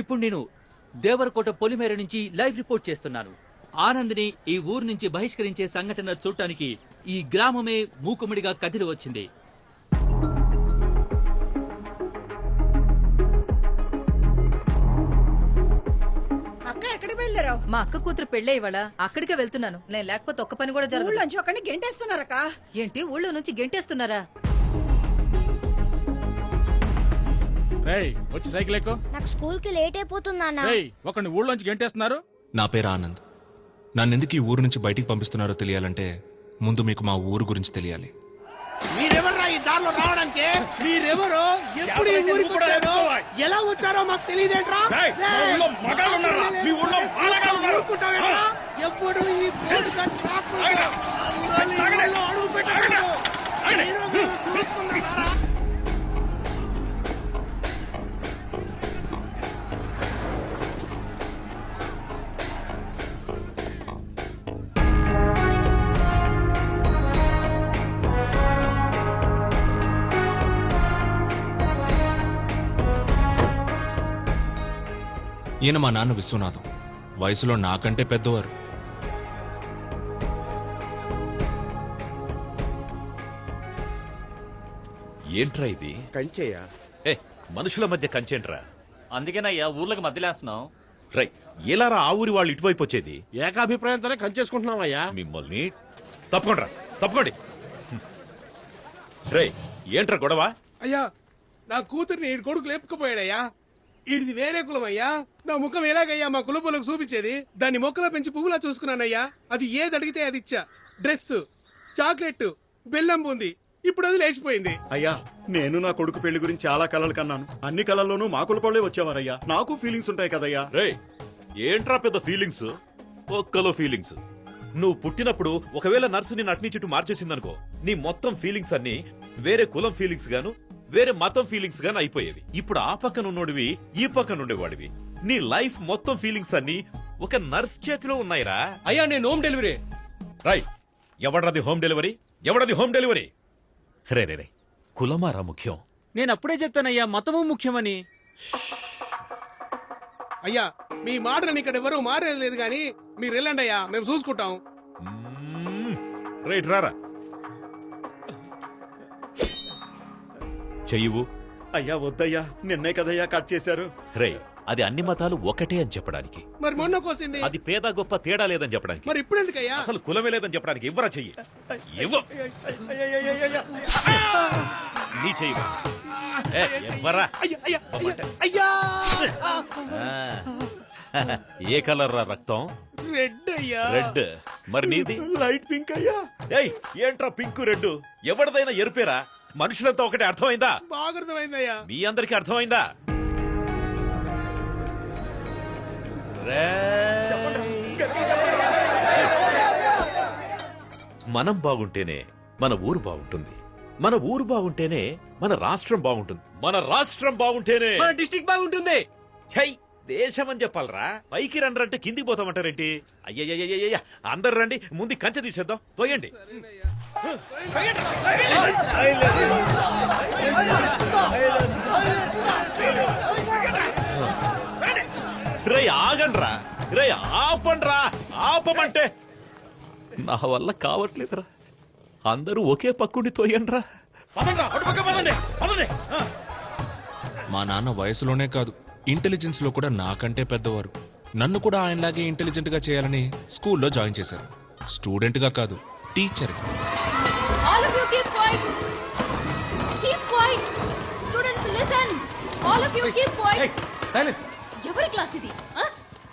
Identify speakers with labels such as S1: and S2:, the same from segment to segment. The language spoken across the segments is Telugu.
S1: ఇప్పుడు నేను దేవరకోట పొలిమేర నుంచి లైవ్ రిపోర్ట్ చేస్తున్నాను. ఆనంద్ని ఈ ఊరు నుంచి బహిష్కరించే సంఘటన చూడటానికి ఈ గ్రామమే మూకుముడిగా కదిలి వచ్చింది.
S2: అక్క ఎక్కడికి
S3: మా అక్క కూతురు పెళ్ళే ఇవాళ. అక్కడికే వెళ్తున్నాను. నేను లేకపోతే ఒక్క పని కూడా జరగదు.
S2: ఊళ్ళోంచి ఒకరిని గెంటేస్తున్నారక్క?
S3: ఏంటి? ఊళ్ళో నుంచి గెంటేస్తున్నారా?
S4: రేయ్ వచ్చి సైకిల్ ఎక్కు.
S5: నాకు స్కూల్కి లేట్ అయిపోతుంది నాన్న.
S4: రేయ్ ఒకరిని ఊళ్ళోంచి గెంటేస్తున్నారు?
S6: నా పేరు ఆనంద్. నన్నెందుకు ఈ ఊరు నుంచి బయటికి పంపిస్తున్నారో తెలియాలంటే ముందు మీకు మా ఊరు గురించి తెలియాలి.
S7: మీరెవర్రా ఈ దారిలో రావడానికి? మీరెవరు? ఎప్పుడు ఈ ఊరికి వచ్చారో? ఎలా వచ్చారో మాకు తెలియదేంట్రా?
S4: రేయ్, మా ఊళ్ళో మగాళ్ళు ఉన్నారా? మీ ఊళ్ళో మాలగాళ్ళు ఉన్నారు.
S7: ఊరుకుంటావేంట్రా? ఎప్పుడు ఈ బోర్డు కట్ రాకుండా ఊరోళ్ళు ఈ ఊళ్ళో
S6: ఈయన మా నాన్న విశ్వనాథం. వయసులో నాకంటే పెద్దవారు.
S8: ఏంట్రా ఇది?
S9: కంచేయ
S8: ఏ మనుషుల మధ్య కంచేంట్రా?
S1: అందుకేనయ్యా ఊర్లకు మధ్యలేస్తున్నాం
S8: రై ఎలారా ఆ ఊరి వాళ్ళు ఇటువైపు వచ్చేది?
S9: ఏకాభిప్రాయంతోనే కంచేసుకుంటున్నామయ్యా
S8: మిమ్మల్ని తప్పకుండా తప్పకోండి. రై ఏంట్రా గొడవ?
S7: అయ్యా నా కూతుర్ని ఈడు కొడుకు లేపుకుపోయాడయ్యా. ఈడిది వేరే కులం అయ్యా నా ముఖం ఎలాగయ్యా? మా కులపోలకు చూపించేది. దాన్ని మొక్కలో పెంచి పువ్వులా చూసుకున్నానయ్యా. అది ఏది అడిగితే అది ఇచ్చా. డ్రెస్ చాక్లెట్ బెల్లం బూంది. ఇప్పుడు అది లేచిపోయింది.
S9: అయ్యా నేను నా కొడుకు పెళ్ళి గురించి చాలా కలలు కన్నాను. అన్ని కళల్లోనూ మా కులపోళ్ళే వచ్చేవారయ్యా. నాకు ఫీలింగ్స్ ఉంటాయి కదయ్యా.
S8: రేయ్ ఏంట్రా పెద్ద ఫీలింగ్స్ ఒక్కలో ఫీలింగ్స్ నువ్వు పుట్టినప్పుడు ఒకవేళ నర్సు నిన్ను అట్నీ చుట్టూ మార్చేసిందనుకో నీ మొత్తం ఫీలింగ్స్ అన్ని వేరే కులం ఫీలింగ్స్ గాను వేరే మతం ఫీలింగ్స్ గాను అయిపోయేవి ఇప్పుడు ఆ పక్కన ఉన్నోడివి ఈ పక్కన ఉండేవాడివి. నీ లైఫ్ మొత్తం ఫీలింగ్స్ అన్ని ఒక నర్స్ చేతిలో ఉన్నాయిరా.
S7: అయ్యా నేను హోమ్ డెలివరీ
S8: రై ఎవడది హోమ్ డెలివరీ ఎవడది హోమ్ డెలివరీ రే రే రే కులమారా ముఖ్యం.
S4: నేను అప్పుడే చెప్పానయ్యా మతము ముఖ్యమని.
S7: అయ్యా మీ మాటలను ఇక్కడ ఎవరు మారేది కానీ మీరు వెళ్ళండి అయ్యా మేము. చూసుకుంటాం.
S8: రైట్ రారా. చెయ్యవు.
S9: అయ్యా వద్దయ్యా నిన్నే కదయ్యా కట్ చేశారు.
S8: రే అది అన్ని మతాలు ఒకటే అని చెప్పడానికి.
S7: మరి మొన్న కోసింది?
S8: అది పేద గొప్ప తేడా లేదని చెప్పడానికి.
S7: మరి ఇప్పుడు ఎందుకయ్యా?
S8: అసలు కులమే లేదని చెప్పడానికి ఇవ్వరా చెయ్యి? ఇవ్వు. నీ చెయ్యి ఏ, ఇవ్వరా
S7: అయ్యా అయ్యా అయ్యా అయ్యా!
S8: ఆ. ఏ కలర్ రా రక్తం?
S7: రెడ్ అయ్యా.
S8: రెడ్. మరి నీది?
S9: లైట్ పింక్ అయ్యా.
S8: ఏయ్ ఏంట్రా పింక్ రెడ్ ఎవరిదైనా ఎరుపేరా? మనుషులంతా ఒకటే అర్థమైందా?
S7: బాగా అర్థమైందయ్యా.
S8: మీ అందరికి అర్థమైందా? మనం బాగుంటేనే మన ఊరు బాగుంటుంది. మన ఊరు బాగుంటేనే మన రాష్ట్రం బాగుంటుంది. మన రాష్ట్రం బాగుంటేనే
S4: మన డిస్టిక్ బాగుంటుంది.
S8: ఛై దేశం అని చెప్పాలరా. పైకి రండి అంటే కిందికి పోతామంటారేంటి? అయ్యయ్యయ్యయ్య అందరు రండి ముందు కంచె తీసేద్దాం. తోయండి. రే ఆగండ్రా. రే ఆపండ్రా. ఆపమంటే నా వల్ల కావట్లేదురా. అందరూ ఒకే పక్కుండి తోయండ్రా.
S6: మా నాన్న వయసులోనే కాదు ఇంటెలిజెన్స్లో కూడా నాకంటే పెద్దవారు. నన్ను కూడా ఆయనలాగే ఇంటెలిజెంట్గా చేయాలని స్కూల్లో జాయిన్ చేశారు. స్టూడెంట్గా కాదు teacher
S3: All of you keep quiet. Keep quiet. Students listen. All of you keep quiet.
S10: Silence
S3: ఎవరి క్లాస్ ఇది ఆ?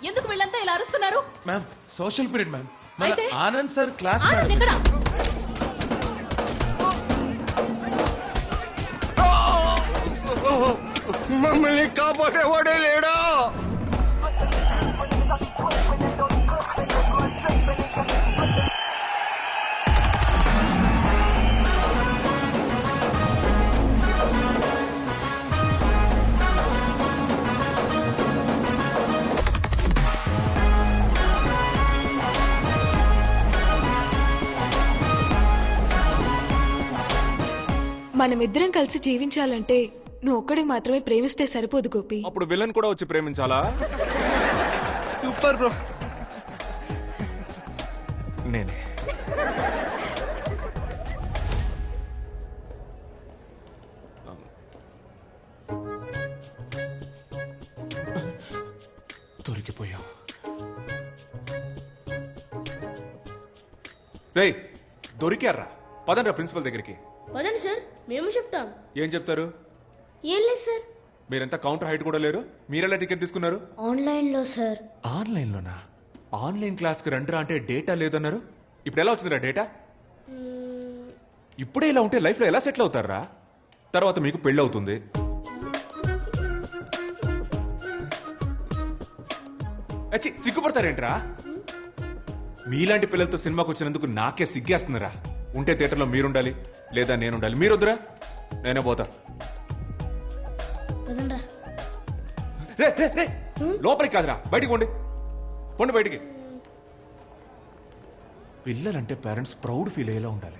S3: ఎందుకు వీళ్ళంతా ఇలా అరుస్తున్నారు
S10: మ్యామ్ సోషల్ పీరియడ్ మ్యామ్ మన
S3: అయితే?
S10: ఆనంద్ సార్ క్లాస్
S3: ఆనంద్ ఎక్కడ
S9: మమ్మల్ని కాపాడేవాడే లేడా
S11: మనమిద్దరం కలిసి జీవించాలంటే
S3: నువ్వు ఒక్కడే మాత్రమే ప్రేమిస్తే సరిపోదు గోపి.
S6: అప్పుడు విలన్ కూడా వచ్చి ప్రేమించాలా?
S10: Super bro.
S6: నేనే. దొరికిపోయాం రే దొరికారా పదండ్రా ప్రిన్సిపల్ దగ్గరికి.
S5: వదండి సార్. మేము చెప్తాం.
S6: ఏం చెప్తారు?
S5: ఏం లేదు సార్.
S6: మీరంతా కౌంటర్ హైట్ కూడా లేరు? మీరెలా టికెట్ తీసుకున్నారు?
S5: ఆన్లైన్లో సార్.
S6: ఆన్లైన్లోనా? ఆన్లైన్ క్లాస్కి రండిరా అంటే డేటా లేదన్నారు. ఇప్పుడు ఎలా వచ్చిందిరా డేటా? ఇప్పుడే ఇలా ఉంటే లైఫ్లో ఎలా సెటిల్ అవుతారా తర్వాత మీకు పెళ్ళి అవుతుంది. అచ్చి సిగ్గుపడతారేంట్రా? మీలాంటి పిల్లలతో సినిమాకి వచ్చినందుకు నాకే సిగ్గేస్తుందిరా. ఉంటే థియేటర్లో మీరుండాలి. లేదా నేనుండాలి మీరొద్దురా? నేనే పోతా. రే రే రే! లోపలికి కాదురా. బయటికి పోండి. పోండి బయటికి. పిల్లలంటే పేరెంట్స్ ప్రౌడ్ ఫీల్ అయ్యేలా ఉండాలి.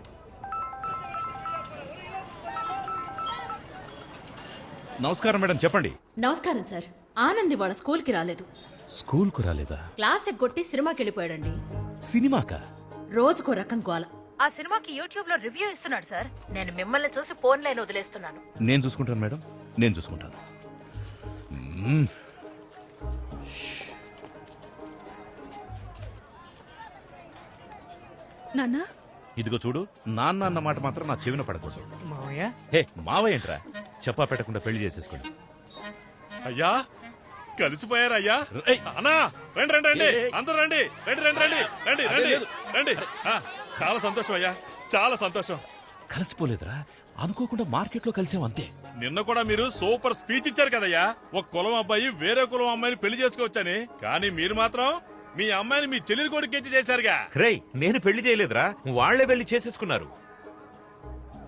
S8: నమస్కారం మేడం చెప్పండి.
S3: నమస్కారం సార్. ఆనంద్ వాళ్ళ స్కూల్కి రాలేదు.
S8: స్కూల్కు రాలేదా?
S3: క్లాస్ ఎగ్గొట్టి సినిమాకి వెళ్ళిపోయాడండి
S8: సినిమాకా?
S3: రోజుకో రకం గోల.
S2: ఆ సినిమాకి యూట్యూబ్లో రివ్యూ ఇస్తున్నాడు సార్ నేను మిమ్మల్ని చూసి ఫోన్ లైన్ వదిలేస్తున్నాను.
S8: నేను చూసుకుంటాను మేడం. నేను చూసుకుంటాను. మ్మ్.
S3: నాన్న?
S8: ఇదిగో చూడు నాన్న అన్న మాట మాత్రం నా చెవిన పడకూడదు. హే మావయ్య ఏంట్రా? చెప్పా పెట్టకుండా పెళ్ళి చేసేసుకోండి.
S4: అయ్యా కలిసిపోయారు అయ్యా?
S8: ఏయ్.
S4: అన్నా రండి రండి రండి. అందరూ రండి రండి రండి రండి రండి రండి. రండి. ఆ, చాలా సంతోషం అయ్యా. చాలా సంతోషం.
S8: కలిసిపోలేదురా. అనుకోకుండా మార్కెట్లో కలిసాం అంతే.
S4: నిన్న కూడా మీరు సూపర్ స్పీచ్ ఇచ్చారు కదయ్యా. ఒక కులం అబ్బాయి వేరే కులం అమ్మాయిని పెళ్ళి చేసుకోవచ్చని. కానీ మీరు మాత్రం మీ అమ్మాయిని మీ చెల్లెలి కొడుకు ఇచ్చి చేశారుగా.
S8: రేయ్ నేను పెళ్ళి చేయలేదురా. వాళ్ళే పెళ్ళి చేసేసుకున్నారు.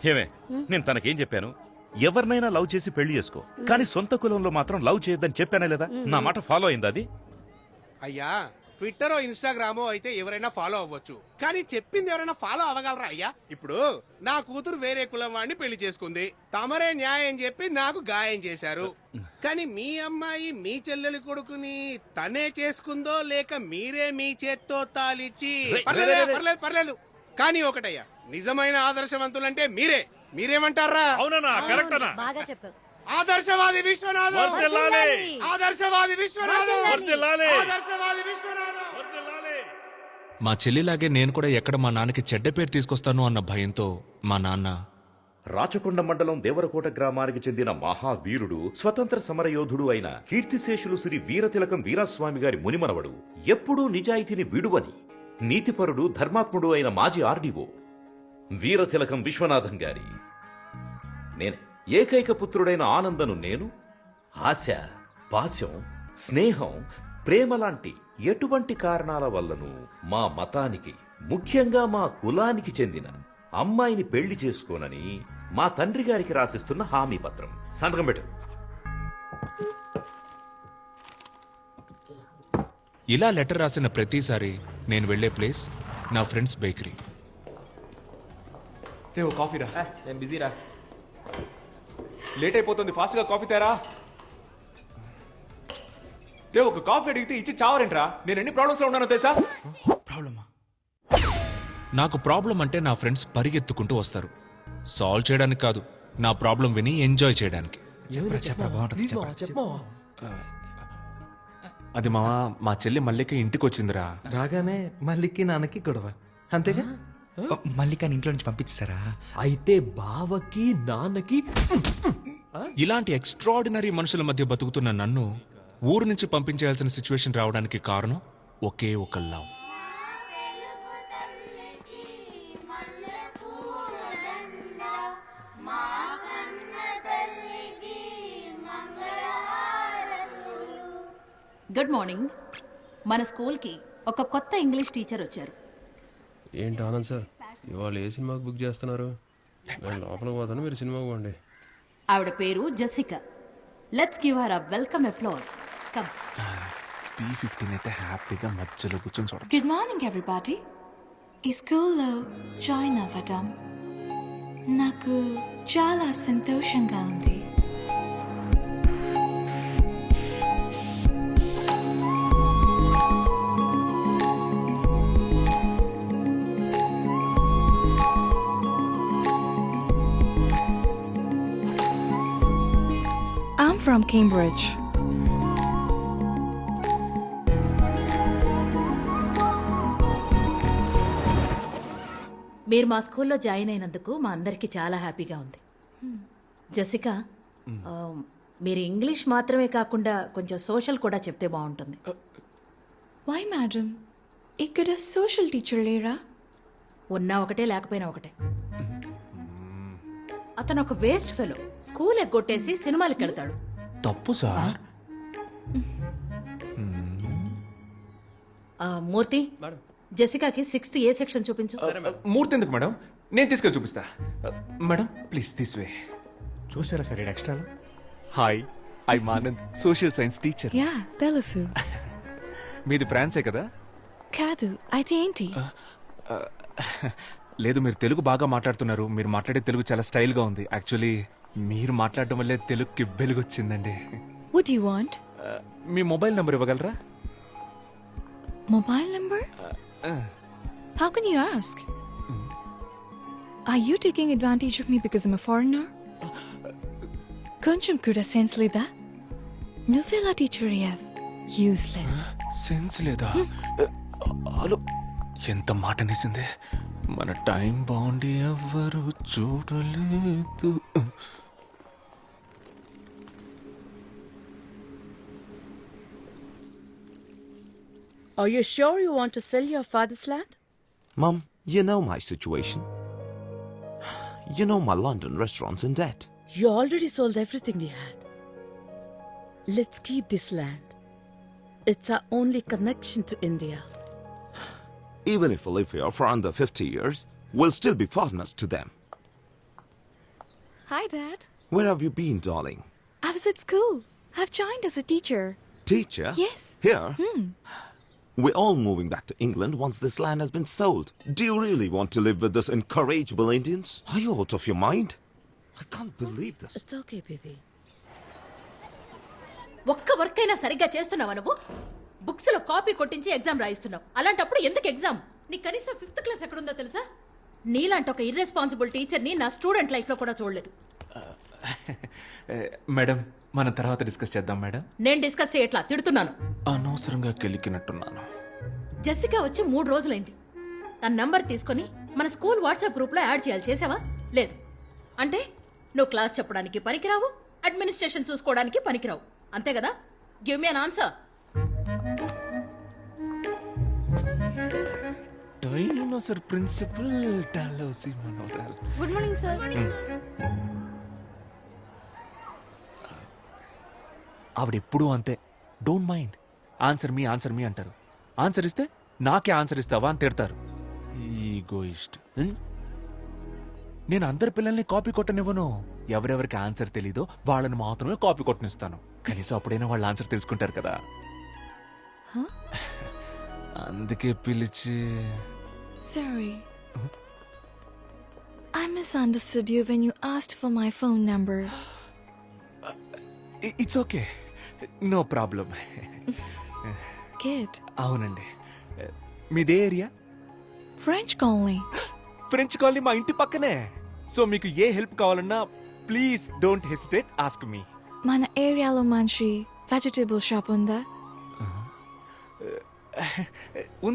S8: ఏమే నేను తనకేం చెప్పాను? ఎవరినైనా లవ్ చేసి పెళ్ళి చేసుకో. కానీ సొంత కులంలో మాత్రం లవ్ చేయొద్దని చెప్పానే లేదా? నా మాట ఫాలో అయింది అది?
S7: అయ్యా ట్విట్టర్ ఇన్స్టాగ్రామో అయితే ఎవరైనా ఫాలో అవ్వచ్చు. కానీ చెప్పింది ఎవరైనా ఫాలో అవ్వగలరా అయ్యా? ఇప్పుడు నా కూతురు వేరే కులం వాడిని పెళ్ళి చేసుకుంది. తమరే న్యాయం చెప్పి నాకు గాయం చేశారు. కానీ మీ అమ్మాయి మీ చెల్లెలి కొడుకుని తనే చేసుకుందో లేక మీరే మీ చేత్తో తాలిచ్చి పర్లేదు పర్లేదు పర్లేదు. కానీ ఒకటయ్యా నిజమైన ఆదర్శవంతులంటే మీరే. మీరేమంటారా?
S4: అవునన్నా కరెక్ట్ అన్నా
S2: బాగా చెప్పావు.
S7: ఆదర్శవాది విశ్వనాథం. ఆదర్శవాది విశ్వనాథం. ఆదర్శవాది విశ్వనాథం.
S6: మా చెల్లిలాగే నేను కూడా ఎక్కడ మా నాన్నకి చెడ్డ పేరు తీసుకొస్తాను అన్న భయంతో మా నాన్న
S8: రాచకొండ మండలం దేవరకోట గ్రామానికి చెందిన మహావీరుడు స్వతంత్ర సమరయోధుడు అయిన కీర్తిశేషులు శ్రీ వీరతిలకం వీరాస్వామి గారి మునిమనవడు ఎప్పుడూ నిజాయితీని విడువని నీతిపరుడు ధర్మాత్ముడు అయిన మాజీ ఆర్డీఓ వీరతిలకం విశ్వనాథం గారి నేనే ఏకైక పుత్రుడైన ఆనందను నేను ఆశ పాశం స్నేహం ప్రేమ లాంటి ఎటువంటి కారణాల వల్లను మా మతానికి ముఖ్యంగా మా కులానికి చెందిన అమ్మాయిని పెళ్ళి చేసుకోనని మా తండ్రి గారికి రాసిస్తున్న హామీ పత్రం. సంతకం పెట్టు.
S6: ఇలా లెటర్ రాసిన ప్రతిసారి నేను వెళ్ళే ప్లేస్ నా ఫ్రెండ్స్ బేకరీ. రే కాఫీ రా.
S10: నేను బిజీరా
S6: లేట్ అయిపోతుంది ఫాస్ట్గా కాఫీ తేరా? రే ఒక కాఫీ అడిగితే ఇచ్చి చావరేంట్రా? నేను ఎన్ని ప్రాబ్లమ్స్లో ఉన్నానో తెలుసా?
S10: ప్రాబ్లమా
S6: నాకు ప్రాబ్లం అంటే నా ఫ్రెండ్స్ పరిగెత్తుకుంటూ వస్తారు. సాల్వ్ చేయడానికి కాదు నా ప్రాబ్లం విని ఎంజాయ్ చేయడానికి. అది మా మా చెల్లి మల్లిక ఇంటికి వచ్చిందిరా
S10: రాగానే మల్లికి నాన్నకి గొడవ. అంతేగా? మల్లికాని ఇంట్లో నుంచి పంపించారా
S11: అయితే బావకి నాన్నకి
S6: ఇలాంటి ఎక్స్ట్రాడినరీ మనుషుల మధ్య బతుకుతున్న నన్ను ఊరు నుంచి పంపించేయాల్సిన సిచ్యువేషన్ రావడానికి కారణం ఒకే ఒక లవ్.
S3: గుడ్ మార్నింగ్ మన స్కూల్కి ఒక కొత్త ఇంగ్లీష్ టీచర్ వచ్చారు.
S11: ఏంటి ఆనంద్ సార్? ఇవాళ ఏ సినిమాకి బుక్ చేస్తున్నారు? నేను లోపలికి పోతాను మీరు సినిమాకి పోండి.
S3: ఆవిడ పేరు Jessica let's give her a welcome applause come
S6: B fifteen అయితే హ్యాపీగా మధ్యలో కూర్చొని చూడ
S3: గుడ్ మార్నింగ్ ఎవ్రీబాడీ ఈ స్కూల్లో జాయిన్ అవ్వడం నాకు చాలా సంతోషంగా ఉంది. From Cambridge.
S2: మీరు మా స్కూల్లో జాయిన్ అయినందుకు మా అందరికీ చాలా హ్యాపీగా ఉంది. జసిక ఆ, మీరు ఇంగ్లీష్ మాత్రమే కాకుండా కొంచెం సోషల్ కూడా చెప్తే బాగుంటుంది.
S3: Why, madam? ఇక్కడ సోషల్ టీచర్ లేరా?
S2: ఉన్నా ఒకటే లేకపోయినా ఒకటే. అతను ఒక వేస్ట్ ఫెలో. స్కూల్ ఎగ్గొట్టేసి సినిమాలకు వెళ్తాడు
S6: తప్పు సార్.
S2: ఆ, మూర్తి జెసికాకి సిక్స్త్ ఏ సెక్షన్ చూపించు.
S6: మూర్తి ఎందుకు మేడం? నేను తీసుకెళ్ళి చూపిస్తా. మేడం ప్లీజ్ దిస్ వే
S10: చూసారా సార్ ఎక్స్ట్రా
S6: హాయ్ ఐ మానంద్ సోషల్ సైన్స్ టీచర్
S3: యా తెలుసు.
S6: మీది ఫ్రాన్సే కదా?
S3: కాదు అయితే ఏంటి?
S6: లేదు మీరు తెలుగు బాగా మాట్లాడుతున్నారు. మీరు మాట్లాడే తెలుగు చాలా స్టైల్గా ఉంది. యాక్చువల్లీ మీరు మాట్లాడడం వల్లే తెలుగుకి వెలుగొచ్చిందండి.
S3: Would you want
S6: me mobile number ఇవ్వగలరా?
S3: Mobile number How can you ask? Are you taking advantage of me because I'm a foreigner? కొంచెం కూడా సెన్స్ లేదా? నువ్వెలా టీచర్ అయ్యావ్? యూస్లెస్
S6: సెన్స్ లేదా? హలో ఎంత మాట అనేసింది? మన టైం బాగుండి ఎవ్వరు చూడలేదు.
S12: Are you sure you want to sell your father's land?
S13: Mum, you know my situation. You know my London restaurant's in debt.
S12: You already sold everything we had. Let's keep this land. It's our only connection to India.
S13: Even if we live here for under 50 years, we'll still be foreigners to them.
S3: Hi, Dad.
S13: Where have you been, darling?
S3: I was at school. I've joined as a teacher.
S13: Teacher?
S3: Yes.
S13: Here? Hmm. We're all moving back to England once this land has been sold. Do you really want to live with those incorrigible Indians? Are you out of your mind? I can't believe this.
S12: It's okay, baby.
S2: ఒక్క వర్క్ అయినా సరిగ్గా చేస్తున్నావా నువ్వు బుక్స్లో కాపీ కొట్టించి ఎగ్జామ్ రాయిస్తున్నావు అలాంటప్పుడు ఎందుకు ఎగ్జామ్ నీ కనీసం ఫిఫ్త్ క్లాస్ ఎక్కడుందో తెలుసా నీలాంటి ఒక ఇర్రెస్పాన్సిబుల్ టీచర్ని నా స్టూడెంట్ లైఫ్లో కూడా చూడలేదు
S6: మేడం మనం తర్వాత డిస్కస్ చేద్దాం మేడం
S2: నేను డిస్కస్ చేయట్లా తిడుతున్నాను
S6: అనవసరంగా కెలికినట్టున్నాను.
S2: జెసికా వచ్చి మూడు రోజులైంది. తన నంబర్ తీసుకొని మన స్కూల్ వాట్సాప్ గ్రూప్లో యాడ్ చేయాలి చేసావా? లేదు. అంటే నువ్వు క్లాస్ చెప్పడానికి పనికిరావు అడ్మినిస్ట్రేషన్ చూసుకోవడానికి పనికిరావు. అంతే కదా? Give me an answer
S6: dinosaur principal Dalhousie మనోరల్
S3: good morning sir
S6: ఆవిడెప్పుడూ అంతే. Don't mind answer me answer me అంటారు. ఆన్సర్ ఇస్తే నాకే ఆన్సర్ ఇస్తావా అని తిడతారు. ఈగోయిస్ట్ నేను అందరి పిల్లల్ని కాపీ కొట్టనివ్వను. ఎవరెవరికి ఆన్సర్ తెలీదో వాళ్ళని మాత్రమే కాపీ కొట్టనిస్తాను. కనీసం అప్పుడైనా వాళ్ళ ఆన్సర్ తెలుసుకుంటారు కదా. అందుకే పిలిచి
S3: my phone number.
S6: It's okay no problem
S3: Kid.
S6: అవునండి. మీదే area?
S3: French colony.
S6: French colony మా ఇంటి పక్కనే. సో మీకు ఏ హెల్ప్ కావాలన్నా please don't hesitate ask me.
S3: మన ఏరియాలో మంచి వెజిటేబుల్ షాప్ ఉందా?
S6: ఉంది